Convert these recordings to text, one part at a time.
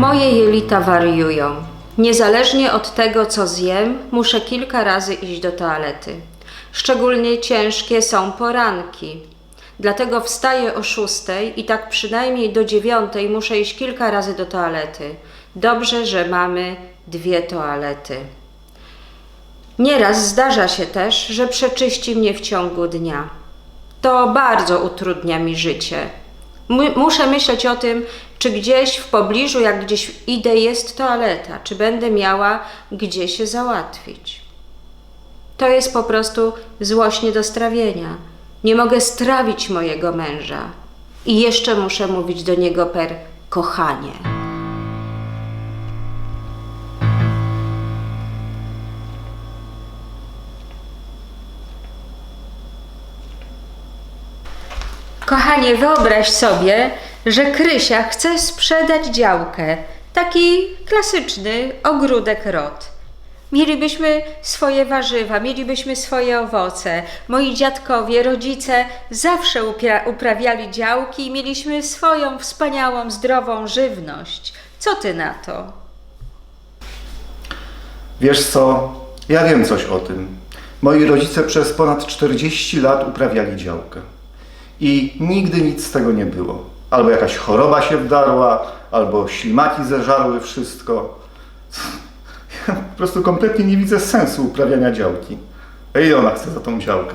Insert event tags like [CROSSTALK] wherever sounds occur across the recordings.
Moje jelita wariują. Niezależnie od tego, co zjem, muszę kilka razy iść do toalety. Szczególnie ciężkie są poranki. Dlatego wstaję o szóstej i tak przynajmniej do dziewiątej muszę iść kilka razy do toalety. Dobrze, że mamy dwie toalety. Nieraz zdarza się też, że przeczyści mnie w ciągu dnia. To bardzo utrudnia mi życie. Mu- Muszę myśleć o tym, czy gdzieś w pobliżu, jak gdzieś idę, jest toaleta, czy będę miała gdzie się załatwić. To jest po prostu złość nie do strawienia. Nie mogę strawić mojego męża. I jeszcze muszę mówić do niego per kochanie. Kochanie, wyobraź sobie, że Krysia chce sprzedać działkę. Taki klasyczny ogródek rot. Mielibyśmy swoje warzywa, mielibyśmy swoje owoce. Moi dziadkowie, rodzice zawsze upra- uprawiali działki i mieliśmy swoją wspaniałą, zdrową żywność. Co ty na to? Wiesz co, ja wiem coś o tym. Moi rodzice przez ponad 40 lat uprawiali działkę. I nigdy nic z tego nie było. Albo jakaś choroba się wdarła, albo ślimaki zeżarły wszystko. Ja [LAUGHS] po prostu kompletnie nie widzę sensu uprawiania działki. Ile ona chce za tą działkę?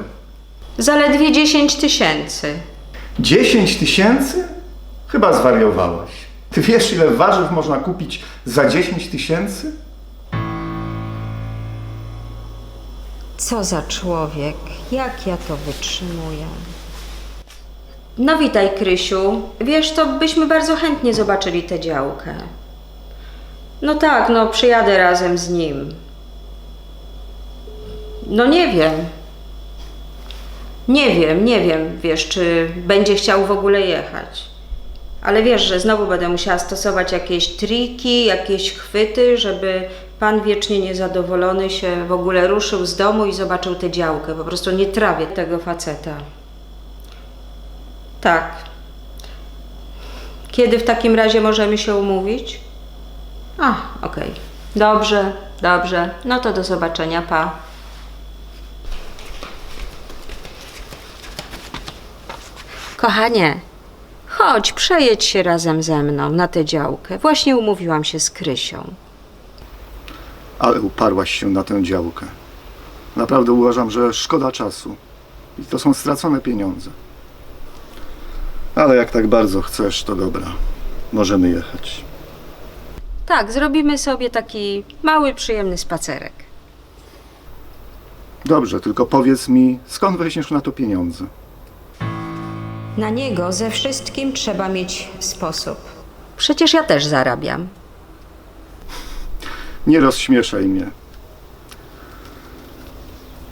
Zaledwie 10 tysięcy. 10 tysięcy? Chyba zwariowałaś. Ty wiesz, ile warzyw można kupić za 10 tysięcy? Co za człowiek, jak ja to wytrzymuję. No witaj, Krysiu. Wiesz, to byśmy bardzo chętnie zobaczyli tę działkę. No tak, no przyjadę razem z nim. No nie wiem. Nie wiem, nie wiem, wiesz, czy będzie chciał w ogóle jechać. Ale wiesz, że znowu będę musiała stosować jakieś triki, jakieś chwyty, żeby pan wiecznie niezadowolony się w ogóle ruszył z domu i zobaczył tę działkę. Po prostu nie trawię tego faceta. Tak. Kiedy w takim razie możemy się umówić? A, okej. Dobrze, dobrze. No to do zobaczenia, pa. Kochanie, chodź, przejedź się razem ze mną na tę działkę. Właśnie umówiłam się z Krysią. Ale uparłaś się na tę działkę. Naprawdę uważam, że szkoda czasu. I to są stracone pieniądze. Ale jak tak bardzo chcesz, to dobra. Możemy jechać. Tak, zrobimy sobie taki mały, przyjemny spacerek. Dobrze, tylko powiedz mi, skąd weźmiesz na to pieniądze? Na niego ze wszystkim trzeba mieć sposób. Przecież ja też zarabiam. Nie rozśmieszaj mnie.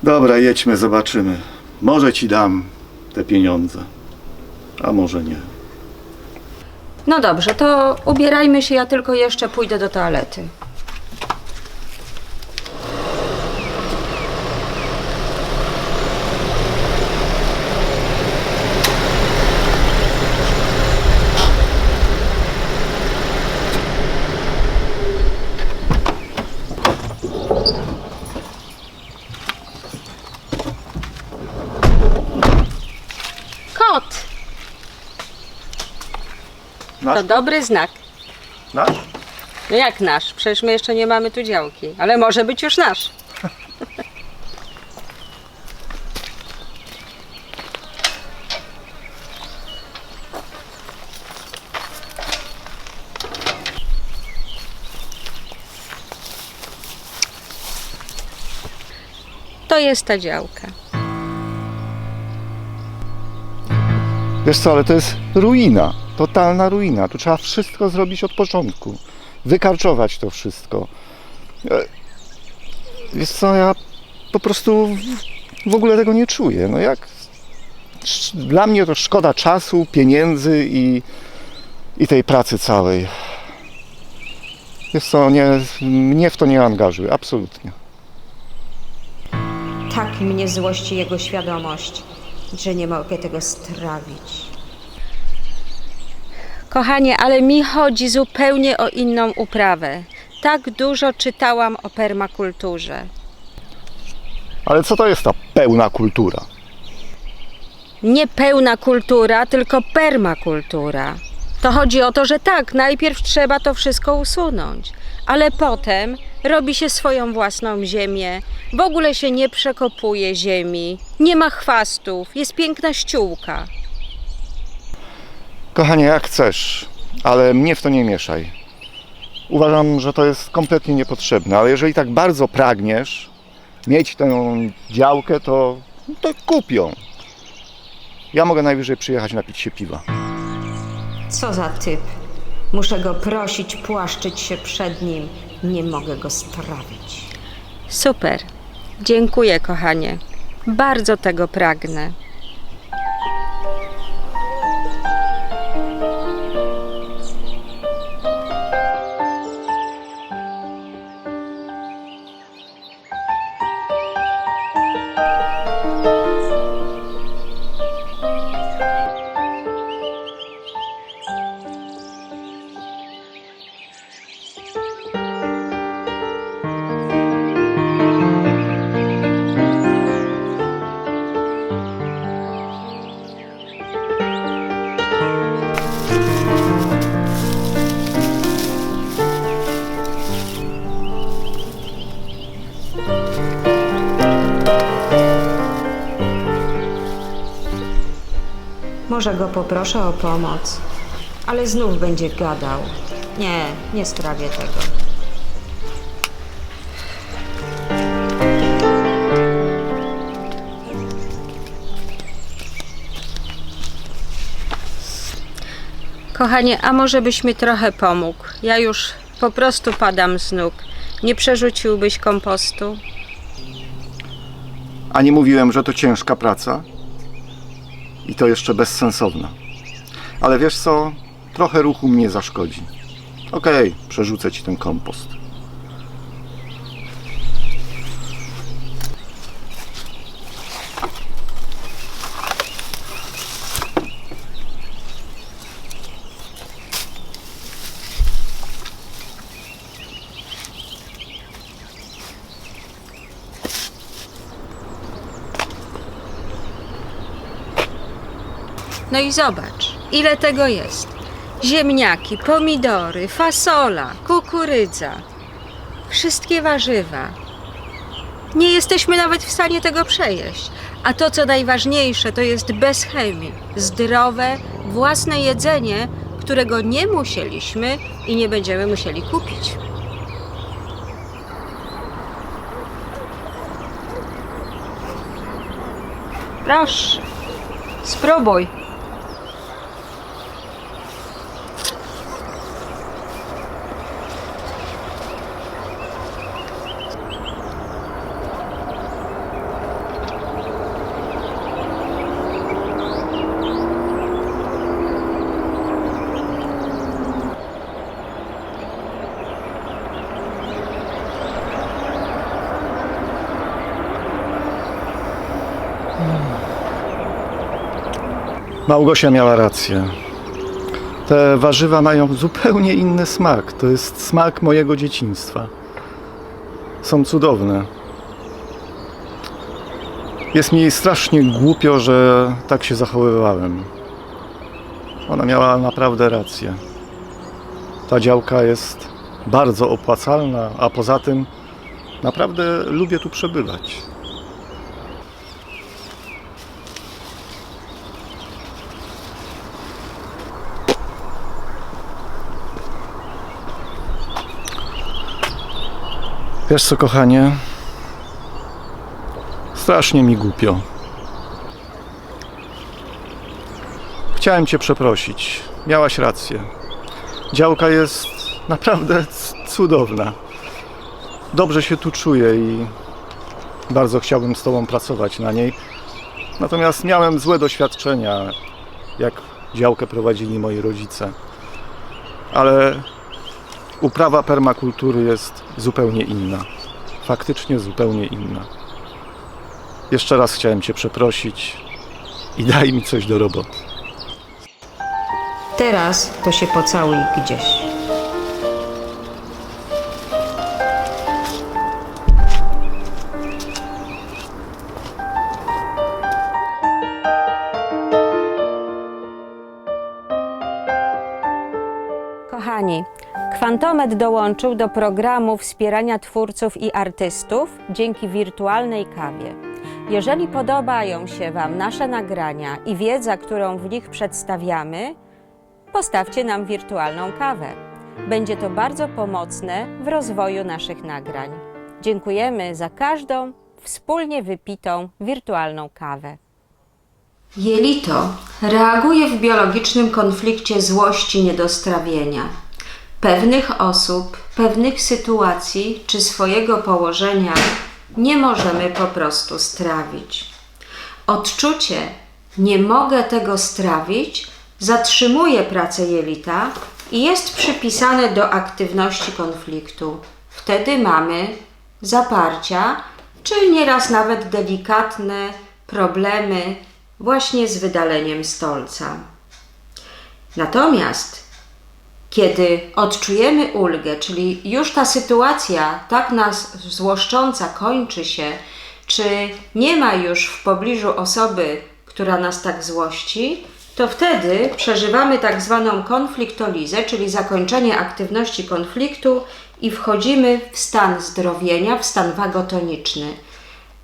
Dobra, jedźmy, zobaczymy. Może ci dam te pieniądze, a może nie. No dobrze, to ubierajmy się, ja tylko jeszcze pójdę do toalety. Nasz? To dobry znak. Nasz? No jak nasz? Przecież my jeszcze nie mamy tu działki, ale może być już nasz. To jest ta działka. Wiesz co, ale to jest ruina. Totalna ruina. Tu trzeba wszystko zrobić od początku. Wykarczować to wszystko. E, Wiesz co, ja po prostu w- ogóle tego nie czuję. No jak... Dla mnie to szkoda czasu, pieniędzy i, i tej pracy całej. Wiesz co, nie, mnie w to nie angażuje, absolutnie. Tak mnie złości jego świadomość, że nie mogę tego strawić. Kochanie, ale mi chodzi zupełnie o inną uprawę. Tak dużo czytałam o permakulturze. Ale co to jest ta pełna kultura? Nie pełna kultura, tylko permakultura. To chodzi o to, że tak, najpierw trzeba to wszystko usunąć, ale potem robi się swoją własną ziemię, w ogóle się nie przekopuje ziemi, nie ma chwastów, jest piękna ściółka. Kochanie, jak chcesz, ale mnie w to nie mieszaj. Uważam, że to jest kompletnie niepotrzebne, ale jeżeli tak bardzo pragniesz mieć tę działkę, to, to kup ją. Ja mogę najwyżej przyjechać napić się piwa. Co za typ. Muszę go prosić, płaszczyć się przed nim. Nie mogę go strawić. Super. Dziękuję, kochanie. Bardzo tego pragnę. Może go poproszę o pomoc, ale znów będzie gadał. Nie, nie sprawię tego. Kochanie, a może byś mi trochę pomógł? Ja już po prostu padam z nóg. Nie przerzuciłbyś kompostu? A nie mówiłem, że to ciężka praca? I to jeszcze bezsensowna. Ale wiesz co? Trochę ruchu mnie zaszkodzi. Okej, przerzucę ci ten kompost. I zobacz, ile tego jest. Ziemniaki, pomidory, fasola, kukurydza. Wszystkie warzywa. Nie jesteśmy nawet w stanie tego przejeść. A to, co najważniejsze, to jest bez chemii. Zdrowe, własne jedzenie, którego nie musieliśmy i nie będziemy musieli kupić. Proszę, spróbuj. Małgosia miała rację. Te warzywa mają zupełnie inny smak. To jest smak mojego dzieciństwa. Są cudowne. Jest mi strasznie głupio, że tak się zachowywałem. Ona miała naprawdę rację. Ta działka jest bardzo opłacalna, a poza tym naprawdę lubię tu przebywać. Wiesz co, kochanie? Strasznie mi głupio. Chciałem Cię przeprosić. Miałaś rację. Działka jest naprawdę cudowna. Dobrze się tu czuję i bardzo chciałbym z Tobą pracować na niej. Natomiast miałem złe doświadczenia, jak działkę prowadzili moi rodzice. Ale uprawa permakultury jest zupełnie inna. Faktycznie zupełnie inna. Jeszcze raz chciałem Cię przeprosić i daj mi coś do roboty. teraz to się pocałuj gdzieś. Kochani, Kwantomet dołączył do programu wspierania twórców i artystów dzięki wirtualnej kawie. Jeżeli podobają się Wam nasze nagrania i wiedza, którą w nich przedstawiamy, postawcie nam wirtualną kawę. Będzie to bardzo pomocne w rozwoju naszych nagrań. Dziękujemy za każdą wspólnie wypitą wirtualną kawę. Jelito reaguje w biologicznym konflikcie złości niedostrawienia. Pewnych osób, pewnych sytuacji czy swojego położenia nie możemy po prostu strawić. Odczucie nie mogę tego strawić zatrzymuje pracę jelita i jest przypisane do aktywności konfliktu. Wtedy mamy zaparcia, czy nieraz nawet delikatne problemy właśnie z wydaleniem stolca. Natomiast kiedy odczujemy ulgę, czyli już ta sytuacja tak nas złoszcząca kończy się, czy nie ma już w pobliżu osoby, która nas tak złości, to wtedy przeżywamy tak zwaną konfliktolizę, czyli zakończenie aktywności konfliktu i wchodzimy w stan zdrowienia, w stan wagotoniczny.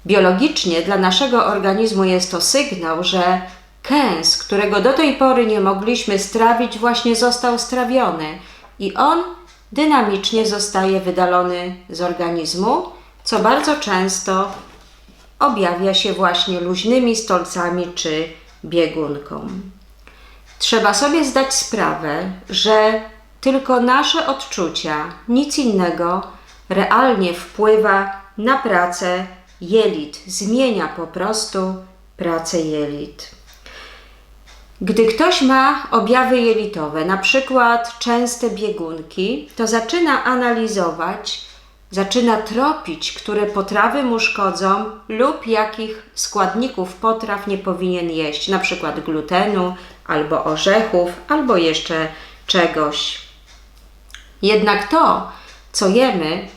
Biologicznie dla naszego organizmu jest to sygnał, że kęs, którego do tej pory nie mogliśmy strawić, właśnie został strawiony i on dynamicznie zostaje wydalony z organizmu, co bardzo często objawia się właśnie luźnymi stolcami czy biegunką. Trzeba sobie zdać sprawę, że tylko nasze odczucia, nic innego, realnie wpływa na pracę jelit, zmienia po prostu pracę jelit. Gdy ktoś ma objawy jelitowe, na przykład częste biegunki, to zaczyna analizować, zaczyna tropić, które potrawy mu szkodzą lub jakich składników potraw nie powinien jeść, na przykład glutenu, albo orzechów, albo jeszcze czegoś. Jednak to, co jemy,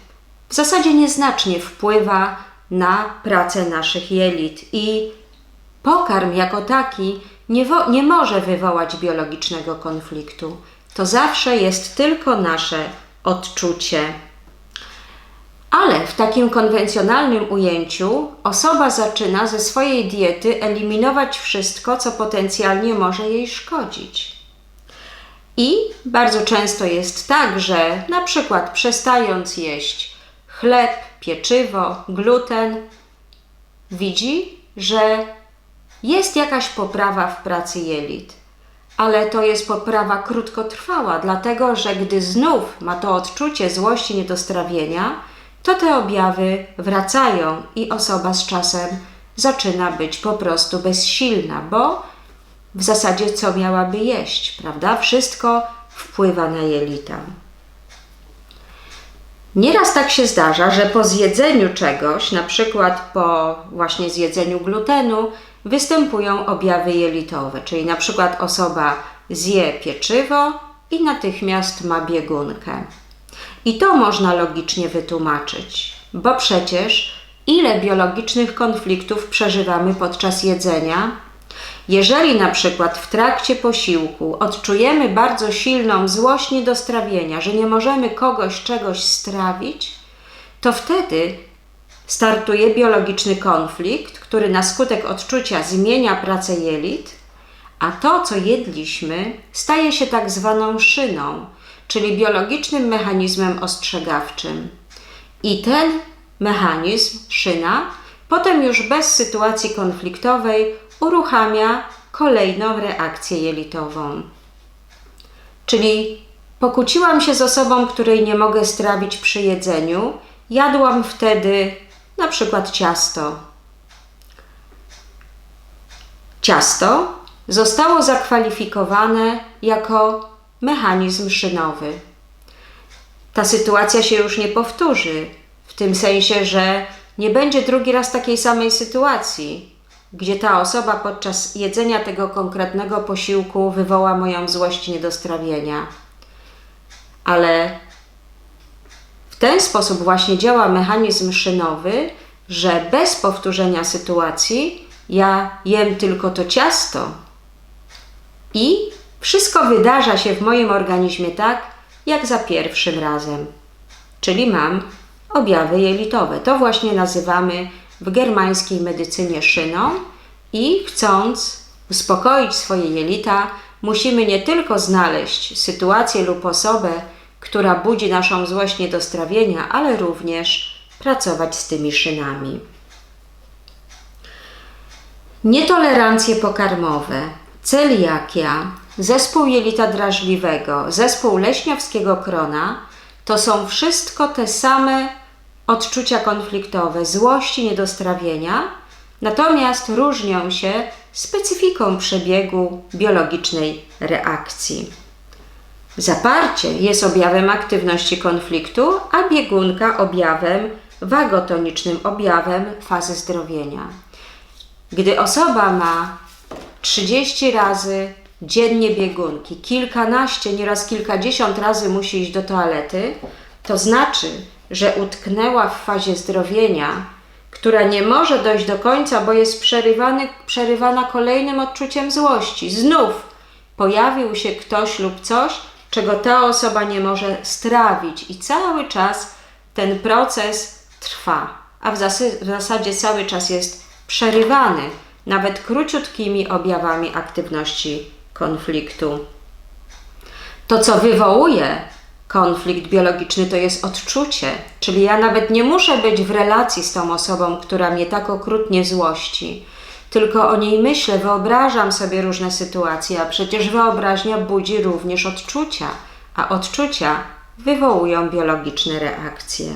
w zasadzie nieznacznie wpływa na pracę naszych jelit i pokarm jako taki nie, nie może wywołać biologicznego konfliktu. To zawsze jest tylko nasze odczucie. Ale w takim konwencjonalnym ujęciu osoba zaczyna ze swojej diety eliminować wszystko, co potencjalnie może jej szkodzić. I bardzo często jest tak, że na przykład przestając jeść chleb, pieczywo, gluten, widzi, że jest jakaś poprawa w pracy jelit. Ale to jest poprawa krótkotrwała, dlatego że gdy znów ma to odczucie złości niedostrawienia, to te objawy wracają i osoba z czasem zaczyna być po prostu bezsilna, bo w zasadzie co miałaby jeść, prawda? Wszystko wpływa na jelita. Nieraz tak się zdarza, że po zjedzeniu czegoś, na przykład po właśnie zjedzeniu glutenu, występują objawy jelitowe, czyli na przykład osoba zje pieczywo i natychmiast ma biegunkę. I to można logicznie wytłumaczyć, bo przecież ile biologicznych konfliktów przeżywamy podczas jedzenia? Jeżeli na przykład w trakcie posiłku odczujemy bardzo silną złość niedostrawienia, że nie możemy kogoś czegoś strawić, to wtedy startuje biologiczny konflikt, który na skutek odczucia zmienia pracę jelit, a to, co jedliśmy, staje się tak zwaną szyną, czyli biologicznym mechanizmem ostrzegawczym. I ten mechanizm, szyna, potem już bez sytuacji konfliktowej uruchamia kolejną reakcję jelitową. Czyli pokłóciłam się z osobą, której nie mogę strawić przy jedzeniu, jadłam wtedy na przykład ciasto. Ciasto zostało zakwalifikowane jako mechanizm szynowy. Ta sytuacja się już nie powtórzy, w tym sensie, że nie będzie drugi raz takiej samej sytuacji. gdzie ta osoba podczas jedzenia tego konkretnego posiłku wywoła moją złość niedostrawienia. Ale ten sposób właśnie działa mechanizm szynowy, że bez powtórzenia sytuacji ja jem tylko to ciasto i wszystko wydarza się w moim organizmie tak, jak za pierwszym razem. Czyli mam objawy jelitowe. To właśnie nazywamy w germańskiej medycynie szyną i chcąc uspokoić swoje jelita, musimy nie tylko znaleźć sytuację lub osobę, która budzi naszą złość niedostrawienia, ale również pracować z tymi szynami. Nietolerancje pokarmowe, celiakia, zespół jelita drażliwego, zespół leśniowskiego krona to są wszystko te same odczucia konfliktowe, złości, niedostrawienia, natomiast różnią się specyfiką przebiegu biologicznej reakcji. Zaparcie jest objawem aktywności konfliktu, a biegunka objawem wagotonicznym, objawem fazy zdrowienia. Gdy osoba ma 30 razy dziennie biegunki, kilkanaście, nieraz kilkadziesiąt razy musi iść do toalety, to znaczy, że utknęła w fazie zdrowienia, która nie może dojść do końca, bo jest przerywany, przerywana kolejnym odczuciem złości. Znów pojawił się ktoś lub coś, czego ta osoba nie może strawić, i cały czas ten proces trwa, a w, zasy- w zasadzie cały czas jest przerywany, nawet króciutkimi objawami aktywności konfliktu. To, co wywołuje konflikt biologiczny, to jest odczucie, czyli ja nawet nie muszę być w relacji z tą osobą, która mnie tak okrutnie złości, tylko o niej myślę, wyobrażam sobie różne sytuacje, a przecież wyobraźnia budzi również odczucia, a odczucia wywołują biologiczne reakcje.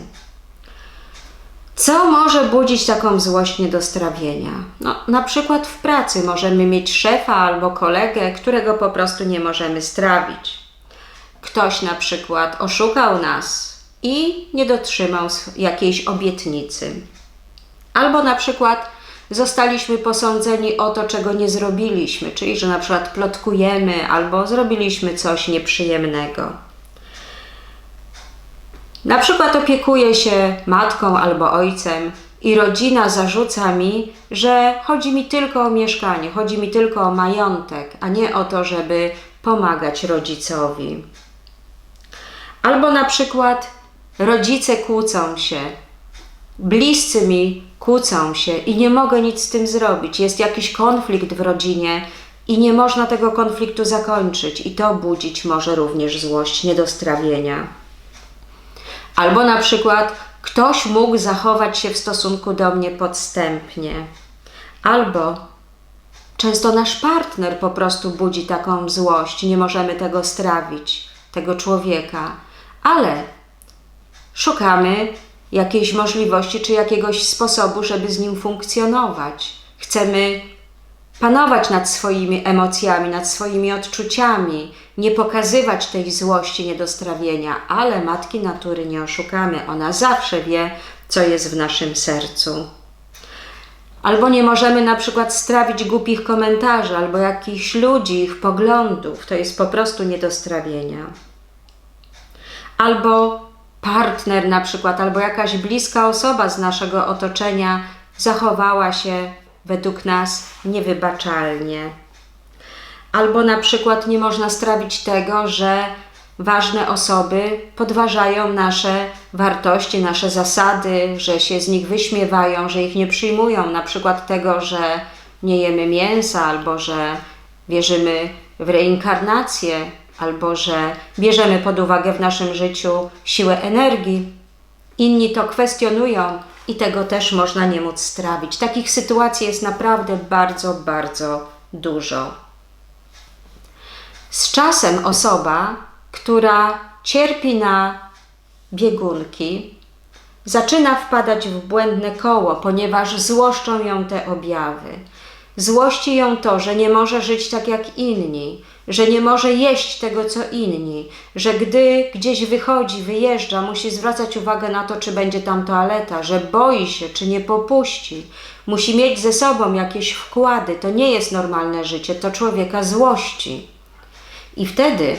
Co może budzić taką złość niedostrawienia? No, na przykład w pracy możemy mieć szefa albo kolegę, którego po prostu nie możemy strawić. Ktoś na przykład oszukał nas i nie dotrzymał jakiejś obietnicy. Albo na przykład zostaliśmy posądzeni o to, czego nie zrobiliśmy, czyli że na przykład plotkujemy albo zrobiliśmy coś nieprzyjemnego. Na przykład opiekuję się matką albo ojcem i rodzina zarzuca mi, że chodzi mi tylko o mieszkanie, chodzi mi tylko o majątek, a nie o to, żeby pomagać rodzicowi. Albo na przykład rodzice kłócą się, bliscy mi kłócą się i nie mogę nic z tym zrobić. Jest jakiś konflikt w rodzinie i nie można tego konfliktu zakończyć, i to budzić może również złość niedostrawienia. Albo na przykład ktoś mógł zachować się w stosunku do mnie podstępnie. Albo często nasz partner po prostu budzi taką złość, nie możemy tego strawić, tego człowieka, ale szukamy jakiejś możliwości czy jakiegoś sposobu, żeby z nim funkcjonować. Chcemy panować nad swoimi emocjami, nad swoimi odczuciami, nie pokazywać tej złości, niedostrawienia, ale matki natury nie oszukamy. Ona zawsze wie, co jest w naszym sercu. Albo nie możemy na przykład strawić głupich komentarzy, albo jakichś ludzi, ich poglądów. To jest po prostu niedostrawienia. Albo partner na przykład, albo jakaś bliska osoba z naszego otoczenia zachowała się według nas niewybaczalnie. Albo na przykład nie można strawić tego, że ważne osoby podważają nasze wartości, nasze zasady, że się z nich wyśmiewają, że ich nie przyjmują, na przykład tego, że nie jemy mięsa, albo że wierzymy w reinkarnację, albo że bierzemy pod uwagę w naszym życiu siłę energii. Inni to kwestionują i tego też można nie móc strawić. Takich sytuacji jest naprawdę bardzo, bardzo dużo. Z czasem osoba, która cierpi na biegunki, zaczyna wpadać w błędne koło, ponieważ złoszczą ją te objawy. Złości ją to, że nie może żyć tak jak inni, że nie może jeść tego co inni, że gdy gdzieś wychodzi, wyjeżdża, musi zwracać uwagę na to, czy będzie tam toaleta, że boi się, czy nie popuści, musi mieć ze sobą jakieś wkłady. To nie jest normalne życie, to człowieka złości. I wtedy,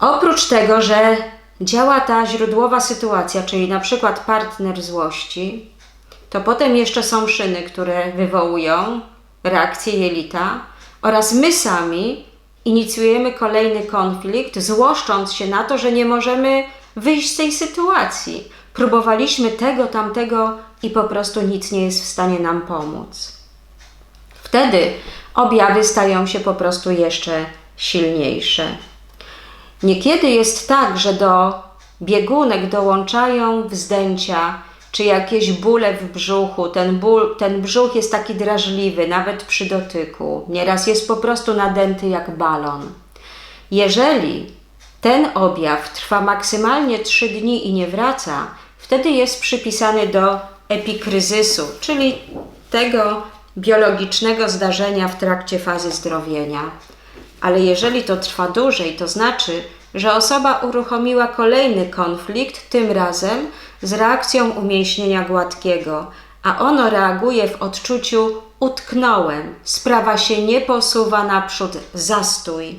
oprócz tego, że działa ta źródłowa sytuacja, czyli na przykład partner złości, to potem jeszcze są szyny, które wywołują reakcję jelita oraz my sami inicjujemy kolejny konflikt, złoszcząc się na to, że nie możemy wyjść z tej sytuacji. Próbowaliśmy tego, tamtego i po prostu nic nie jest w stanie nam pomóc. Wtedy objawy stają się po prostu jeszcze silniejsze. Niekiedy jest tak, że do biegunek dołączają wzdęcia czy jakieś bóle w brzuchu. Ten, ból, ten brzuch jest taki drażliwy, nawet przy dotyku. Nieraz jest po prostu nadęty jak balon. Jeżeli ten objaw trwa maksymalnie 3 dni i nie wraca, wtedy jest przypisany do epikryzysu, czyli tego biologicznego zdarzenia w trakcie fazy zdrowienia. Ale jeżeli to trwa dłużej, to znaczy, że osoba uruchomiła kolejny konflikt, tym razem z reakcją umięśnienia gładkiego, a ono reaguje w odczuciu utknąłem, sprawa się nie posuwa naprzód, zastój.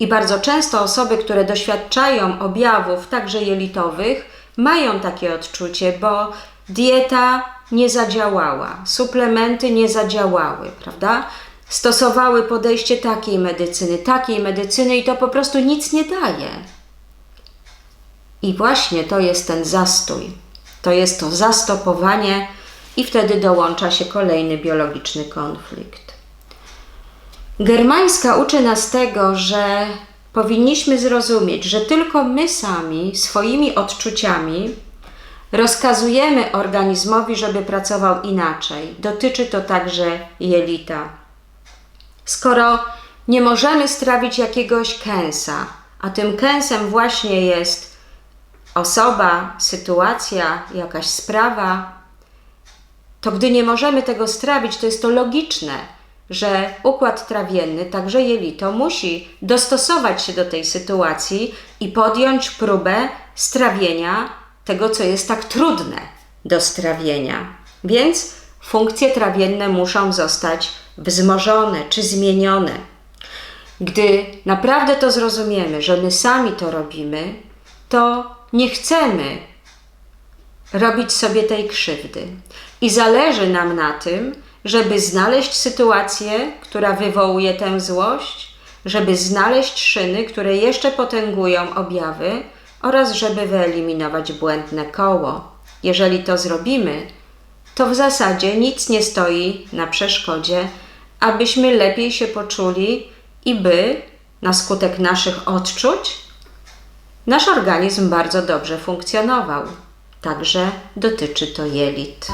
I bardzo często osoby, które doświadczają objawów także jelitowych, mają takie odczucie, bo dieta nie zadziałała, suplementy nie zadziałały, prawda? Stosowały podejście takiej medycyny, takiej medycyny i to po prostu nic nie daje. I właśnie to jest ten zastój. To jest to zastopowanie, i wtedy dołącza się kolejny biologiczny konflikt. Germańska uczy nas tego, że powinniśmy zrozumieć, że tylko my sami swoimi odczuciami rozkazujemy organizmowi, żeby pracował inaczej. Dotyczy to także jelita. Skoro nie możemy strawić jakiegoś kęsa, a tym kęsem właśnie jest osoba, sytuacja, jakaś sprawa, to gdy nie możemy tego strawić, to jest to logiczne, że układ trawienny, także jelito, musi dostosować się do tej sytuacji i podjąć próbę strawienia tego, co jest tak trudne do strawienia. Więc funkcje trawienne muszą zostać wzmożone czy zmienione. Gdy naprawdę to zrozumiemy, że my sami to robimy, to nie chcemy robić sobie tej krzywdy. I zależy nam na tym, żeby znaleźć sytuację, która wywołuje tę złość, żeby znaleźć szyny, które jeszcze potęgują objawy oraz żeby wyeliminować błędne koło. Jeżeli to zrobimy, to w zasadzie nic nie stoi na przeszkodzie, abyśmy lepiej się poczuli i by, na skutek naszych odczuć, nasz organizm bardzo dobrze funkcjonował. Także dotyczy to jelit.